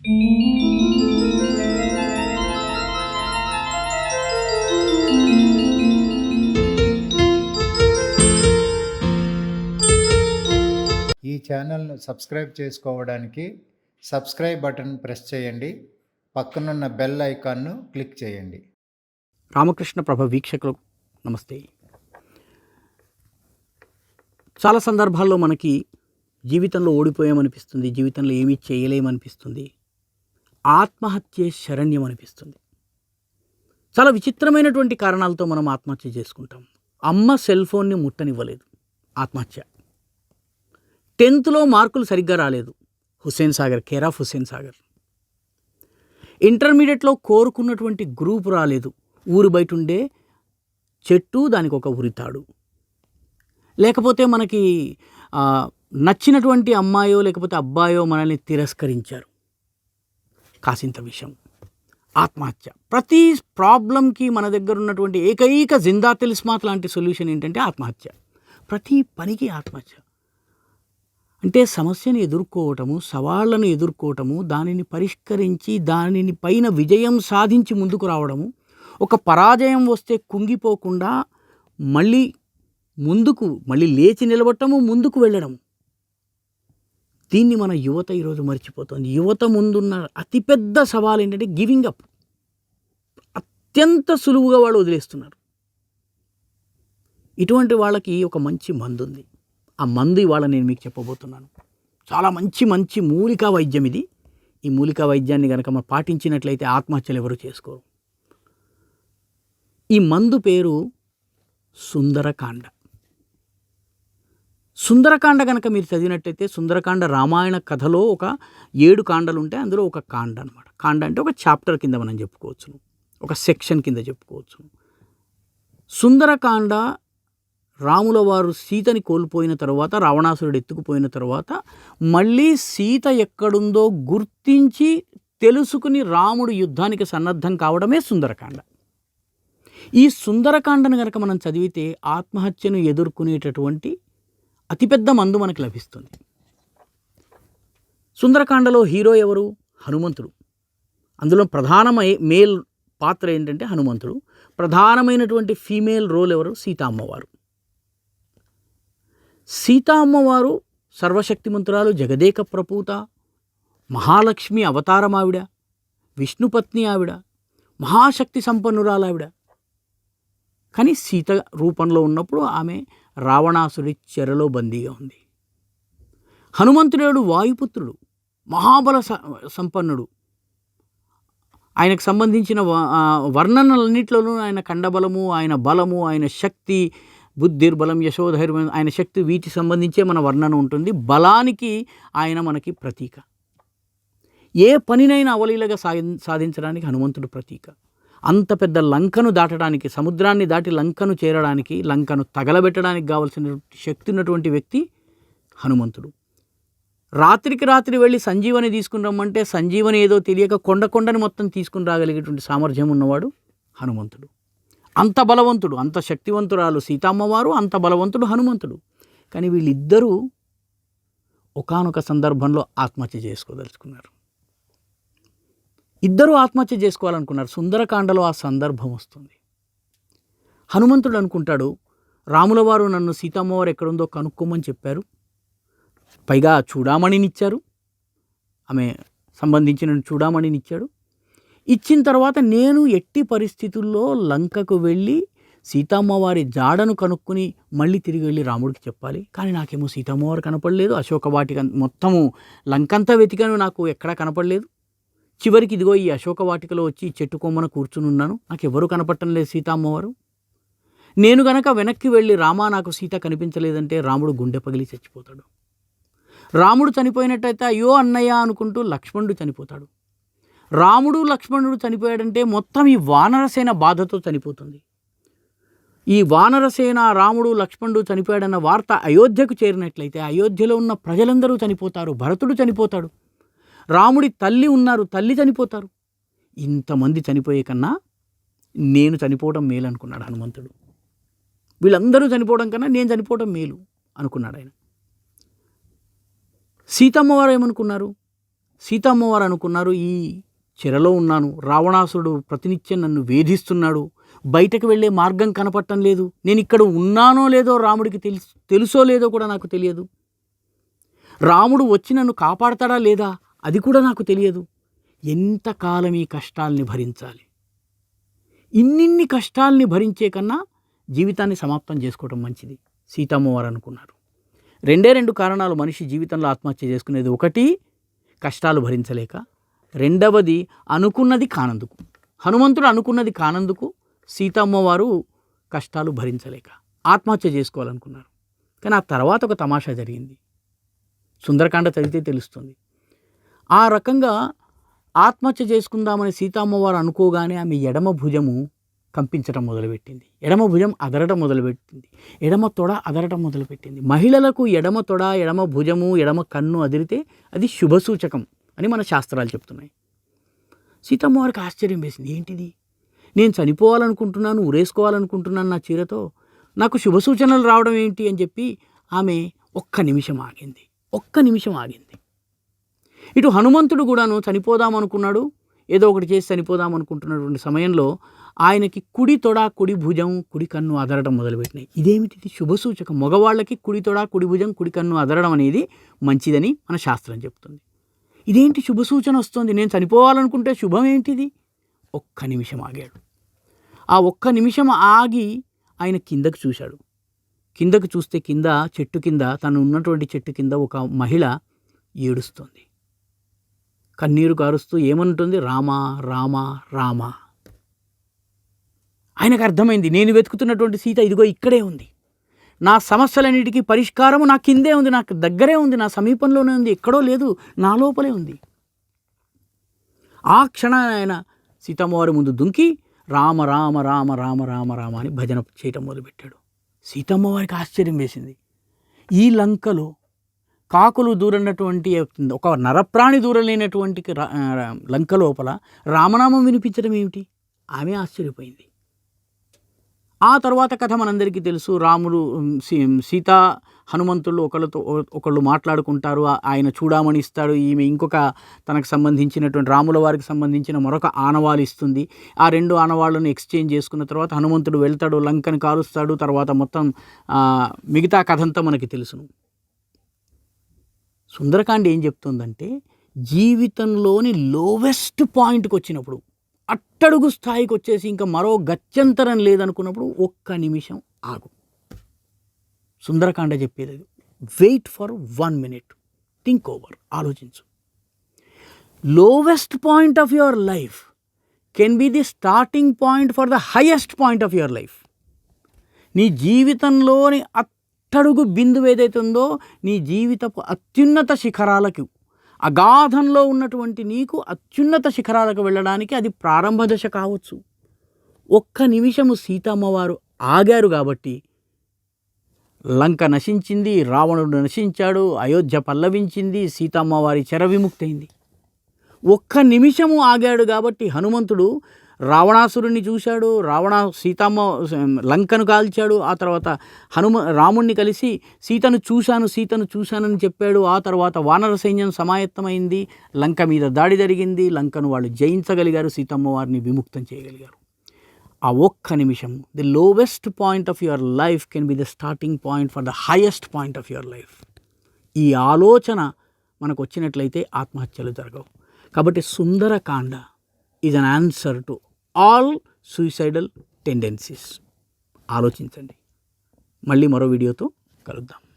ఈ ఛానల్ను సబ్స్క్రైబ్ చేసుకోవడానికి సబ్స్క్రైబ్ బటన్ ప్రెస్ చేయండి. పక్కనున్న బెల్ ఐకాన్ను క్లిక్ చేయండి. రామకృష్ణ ప్రభ వీక్షకులు నమస్తే. చాలా సందర్భాల్లో మనకి జీవితంలో ఓడిపోయామనిపిస్తుంది జీవితంలో ఏమీ చేయలేమనిపిస్తుంది. ఆత్మహత్యే శరణ్యం అనిపిస్తుంది చాలా విచిత్రమైనటువంటి కారణాలతో మనం ఆత్మహత్య చేసుకుంటాం. అమ్మ సెల్ ఫోన్ని ముట్టనివ్వలేదు. ఆత్మహత్య. టెన్త్లో మార్కులు సరిగ్గా రాలేదు. Hussain Sagar care of Hussain Sagar. ఇంటర్మీడియట్లో కోరుకున్నటువంటి గ్రూప్ రాలేదు. ఊరు బయట ఉండే చెట్టు దానికి ఒక ఉరితాడు. లేకపోతే మనకి నచ్చినటువంటి అమ్మాయో లేకపోతే అబ్బాయో మనల్ని తిరస్కరించారు. కాసింత విషయం ఆత్మహత్య. ప్రతి ప్రాబ్లంకి మన దగ్గర ఉన్నటువంటి ఏకైక జిందా తెలిస్మాత్ లాంటి సొల్యూషన్ ఏంటంటే ఆత్మహత్య. ప్రతి పనికి ఆత్మహత్య. అంటే సమస్యను ఎదుర్కోవటము సవాళ్ళను ఎదుర్కోవటము దానిని పరిష్కరించి దానిని పైన విజయం సాధించి ముందుకు రావడము ఒక పరాజయం వస్తే కుంగిపోకుండా మళ్ళీ ముందుకు మళ్ళీ లేచి నిలబడటము ముందుకు వెళ్ళడము. దీన్ని మన యువత ఈరోజు మర్చిపోతుంది. యువత ముందున్న అతిపెద్ద సవాల్ ఏంటంటే గివింగ్ అప్ అత్యంత సులువుగా వాళ్ళు వదిలేస్తున్నారు. ఇటువంటి వాళ్ళకి ఒక మంచి మందు ఉంది ఆ మందు ఇవాళ నేను మీకు చెప్పబోతున్నాను. చాలా మంచి మంచి మూలికా వైద్యం ఇది. ఈ మూలికా వైద్యాన్ని కనుక మనం పాటించినట్లయితే ఆత్మహత్యలు ఎవరు చేసుకోరు. ఈ మందు పేరు సుందరకాండ. సుందరకాండ కనుక మీరు చదివినట్టయితే సుందరకాండ రామాయణ కథలో ఒక ఏడు కాండలు ఉంటాయి అందులో ఒక కాండ అనమాట కాండ అంటే ఒక చాప్టర్ కింద మనం చెప్పుకోవచ్చు ఒక సెక్షన్ కింద చెప్పుకోవచ్చు సుందరకాండ రాముల వారు సీతని కోల్పోయిన తర్వాత రావణాసురుడు ఎత్తుకుపోయిన తర్వాత మళ్ళీ సీత ఎక్కడుందో గుర్తించి తెలుసుకుని రాముడు యుద్ధానికి సన్నద్ధం కావడమే సుందరకాండ. ఈ సుందరకాండను కనుక మనం చదివితే ఆత్మహత్యను ఎదుర్కొనేటటువంటి అతిపెద్ద మందు మనకు లభిస్తుంది. సుందరకాండలో హీరో ఎవరు? హనుమంతుడు. అందులో ప్రధానమై మేల్ పాత్ర ఏంటంటే హనుమంతుడు. ప్రధానమైనటువంటి ఫీమేల్ రోల్ ఎవరు? సీతా అమ్మవారు సీతా అమ్మవారు సర్వశక్తిమంతురాలు జగదేక ప్రపూత మహాలక్ష్మి అవతారం ఆవిడ విష్ణుపత్ని ఆవిడ మహాశక్తి సంపన్నురాలు ఆవిడ. కానీ సీత రూపంలో ఉన్నప్పుడు ఆమె రావణాసుడి చెరలో బందీగా ఉంది. హనుమంతుడు వాయుపుత్రుడు మహాబల స- సంపన్నుడు. ఆయనకు సంబంధించిన వ- వర్ణనలన్నింటిలోనూ ఆయన కండబలము ఆయన బలము ఆయన శక్తి బుద్ధిర్బలం యశోధైర్యం ఆయన శక్తి వీటికి సంబంధించే మన వర్ణన ఉంటుంది. బలానికి ఆయన మనకి ప్రతీక. ఏ పనినైనా అవలీలగా సాధించడానికి హనుమంతుడు ప్రతీక. అంత పెద్ద లంకను దాటడానికి సముద్రాన్ని దాటి లంకను చేరడానికి లంకను తగలబెట్టడానికి కావలసిన శక్తి ఉన్నటువంటి వ్యక్తి హనుమంతుడు. రాత్రికి రాత్రి వెళ్ళి సంజీవని తీసుకుని రమ్మంటే సంజీవని ఏదో తెలియక కొండ కొండని మొత్తం తీసుకుని రాగలిగేటువంటి సామర్థ్యం ఉన్నవాడు హనుమంతుడు. అంత బలవంతుడు అంత శక్తివంతురాలు సీతమ్మవారు అంత బలవంతుడు హనుమంతుడు. కానీ వీళ్ళిద్దరూ ఒకానొక సందర్భంలో ఆత్మహత్య చేసుకోదలుచుకున్నారు. ఇద్దరూ ఆత్మహత్య చేసుకోవాలనుకున్నారు. సుందరకాండలో ఆ సందర్భం వస్తుంది. హనుమంతుడు అనుకుంటాడు రాముల వారు నన్ను సీతమ్మవారు ఎక్కడుందో కనుక్కోమని చెప్పారు. పైగా చూడామణినిచ్చారు. ఆమె సంబంధించిన చూడామణినిచ్చాడు. ఇచ్చిన తర్వాత నేను ఎట్టి పరిస్థితుల్లో లంకకు వెళ్ళి సీతమ్మవారి జాడను కనుక్కుని మళ్ళీ తిరిగి వెళ్ళి రాముడికి చెప్పాలి. కానీ నాకేమో సీతమ్మవారు కనపడలేదు. అశోక వాటిక మొత్తము లంకంతా వెతికాను నాకు ఎక్కడా కనపడలేదు. చివరికి ఇదిగో ఈ అశోక వాటికలో వచ్చి చెట్టు కొమ్మన కూర్చుని ఉన్నాను నాకు కనపడటం లేదు సీతమ్మవారు. నేను గనక వెనక్కి వెళ్ళి రామా నాకు సీత కనిపించలేదంటే రాముడు గుండె పగిలి చచ్చిపోతాడు. రాముడు చనిపోయినట్టయితే అయ్యో అన్నయ్య అనుకుంటూ లక్ష్మణుడు చనిపోతాడు. రాముడు లక్ష్మణుడు చనిపోయాడంటే మొత్తం ఈ వానరసేన బాధతో చనిపోతుంది. ఈ వానరసేన రాముడు లక్ష్మణుడు చనిపోయాడన్న వార్త అయోధ్యకు చేరినట్లయితే అయోధ్యలో ఉన్న ప్రజలందరూ చనిపోతారు భరతుడు చనిపోతాడు. రాముడి తల్లి ఉన్నారు తల్లి చనిపోతారు. ఇంతమంది చనిపోయే కన్నా నేను చనిపోవడం మేలు అనుకున్నాడు హనుమంతుడు. వీళ్ళందరూ చనిపోవడం కన్నా నేను చనిపోవడం మేలు అనుకున్నాడు ఆయన. సీతమ్మవారు ఏమనుకున్నారు? సీతమ్మవారు అనుకున్నారు ఈ చెరలో ఉన్నాను రావణాసురుడు ప్రతినిత్యం నన్ను వేధిస్తున్నాడు బయటకు వెళ్ళే మార్గం కనపడటం లేదు నేను ఇక్కడ ఉన్నానో లేదో రాముడికి తెలుసు తెలుసో లేదో కూడా నాకు తెలియదు. రాముడు వచ్చి నన్ను కాపాడతాడా లేదా? అది కూడా నాకు తెలియదు. ఎంతకాలం ఈ కష్టాల్ని భరించాలి? ఇన్నిన్ని కష్టాల్ని భరించే కన్నా జీవితాన్ని సమాప్తం చేసుకోవడం మంచిది. సీతమ్మవారు అనుకున్నారు. రెండే రెండు కారణాలు మనిషి జీవితంలో ఆత్మహత్య చేసుకునేది ఒకటి కష్టాలు భరించలేక. రెండవది అనుకున్నది కానందుకు. హనుమంతుడు అనుకున్నది కానందుకు సీతమ్మవారు కష్టాలు భరించలేక ఆత్మహత్య చేసుకోవాలనుకున్నారు. కానీ ఆ తర్వాత ఒక తమాషా జరిగింది. సుందరకాండ చదివితే తెలుస్తుంది. ఆ రకంగా ఆత్మహత్య చేసుకుందామని సీతమ్మవారు అనుకోగానే ఆమె ఎడమ భుజము కంపించడం మొదలుపెట్టింది. ఎడమ భుజం అదరటం మొదలుపెట్టింది. ఎడమ తొడ అదరటం మొదలుపెట్టింది. మహిళలకు ఎడమ తొడ ఎడమ భుజము ఎడమ కన్ను అదిరితే అది శుభసూచకం అని మన శాస్త్రాలు చెప్తున్నాయి. సీతమ్మవారికి ఆశ్చర్యం వేసింది. ఏంటిది? నేను చనిపోవాలనుకుంటున్నాను ఉరేసుకోవాలనుకుంటున్నాను నా చీరతో. నాకు శుభ సూచనలు రావడం ఏంటి అని చెప్పి ఆమె ఒక్క నిమిషం ఆగింది. ఒక్క నిమిషం ఆగింది. ఇటు హనుమంతుడు కూడాను చనిపోదాం అనుకున్నాడు ఏదో ఒకటి చేసి చనిపోదాం అనుకుంటున్నటువంటి సమయంలో ఆయనకి కుడి తొడ కుడి భుజం కుడి కన్ను అదరడం మొదలుపెట్టినాయి. ఇదేమిటిది శుభసూచకం మగవాళ్ళకి కుడి తొడ కుడి భుజం కుడి కన్ను అదరడం అనేది మంచిదని మన శాస్త్రం చెప్తుంది. ఇదేంటి శుభసూచన వస్తుంది? నేను చనిపోవాలనుకుంటే శుభం ఏంటిది? ఒక్క నిమిషం ఆగాడు. ఆ ఒక్క నిమిషం ఆగి ఆయన కిందకు చూశాడు. కిందకు చూస్తే కింద చెట్టు కింద తను ఉన్నటువంటి చెట్టు కింద ఒక మహిళ ఏడుస్తుంది. కన్నీరు కారుస్తూ ఏమంటుంది? రామా రామా రామా. ఆయనకు అర్థమైంది నేను వెతుకుతున్నటువంటి సీత ఇదిగో ఇక్కడే ఉంది. నా సమస్యలన్నిటికీ పరిష్కారము నా కిందే ఉంది నాకు దగ్గరే ఉంది నా సమీపంలోనే ఉంది ఎక్కడో లేదు నా లోపలే ఉంది. ఆ క్షణాన ఆయన సీతమ్మవారి ముందు దుంకి రామ రామ రామ రామ రామ రామ అని భజన చేయటం మొదలుపెట్టాడు. సీతమ్మవారికి ఆశ్చర్యం వేసింది. ఈ లంకలో కాకులు దూరనటువంటి ఒక నరప్రాణి దూరలేనటువంటి రా- లంక లోపల రామనామం వినిపించడం ఏమిటి? ఆమె ఆశ్చర్యపోయింది. ఆ తర్వాత కథ మనందరికీ తెలుసు. రాముడు సీ- సీత హనుమంతులు ఒకళ్ళతో ఒకళ్ళు మాట్లాడుకుంటారు. ఆయన చూడామని ఇస్తాడు. ఈమె ఇంకొక తనకు సంబంధించినటువంటి రాముల వారికి సంబంధించిన మరొక ఆనవాళ్ళు ఇస్తుంది. ఆ రెండు ఆనవాళ్ళను ఎక్స్చేంజ్ చేసుకున్న తర్వాత హనుమంతుడు వెళ్తాడు లంకను కారుస్తాడు. తర్వాత మొత్తం మిగతా కథ అంతా మనకి తెలుసును. సుందరకాండ ఏం చెప్తుందంటే జీవితంలోని లోవెస్ట్ పాయింట్కి వచ్చినప్పుడు అట్టడుగు స్థాయికి వచ్చేసి ఇంకా మరో గత్యంతరం లేదనుకున్నప్పుడు ఒక్క నిమిషం ఆగు. సుందరకాండ చెప్పేది wait for one minute think over ఆలోచించు. Lowest point of your life can be the starting point for the highest point of your life. నీ జీవితంలోని అట్టడుగు బిందువు ఏదైతే ఉందో నీ జీవితపు అత్యున్నత శిఖరాలకు అగాధంలో ఉన్నటువంటి నీకు అత్యున్నత శిఖరాలకు వెళ్ళడానికి అది ప్రారంభ దశ కావచ్చు. ఒక్క నిమిషము సీతమ్మవారు ఆగారు కాబట్టి లంక నశించింది రావణుడు నశించాడు అయోధ్య పల్లవించింది సీతమ్మవారి చెర విముక్తయింది ఒక్క నిమిషము ఆగాడు కాబట్టి హనుమంతుడు రావణాసురుణ్ణి చూశాడు రావణ సీతమ్మ లంకను కాల్చాడు ఆ తర్వాత హనుమ రాముణ్ణి కలిసి సీతను చూశాను సీతను చూశానని చెప్పాడు ఆ తర్వాత వానర సైన్యం సమాయత్తమైంది లంక మీద దాడి జరిగింది లంకను వాళ్ళు జయించగలిగారు సీతమ్మ వారిని విముక్తం చేయగలిగారు. ఆ ఒక్క నిమిషం the lowest point of your life can be the starting point for the highest point of your life. ఈ ఆలోచన మనకు వచ్చినట్లయితే ఆత్మహత్యలు జరగవు. కాబట్టి Sundarakanda is an answer to all suicidal tendencies ఆలోచించండి. మళ్ళీ మరో వీడియోతో కలుద్దాం.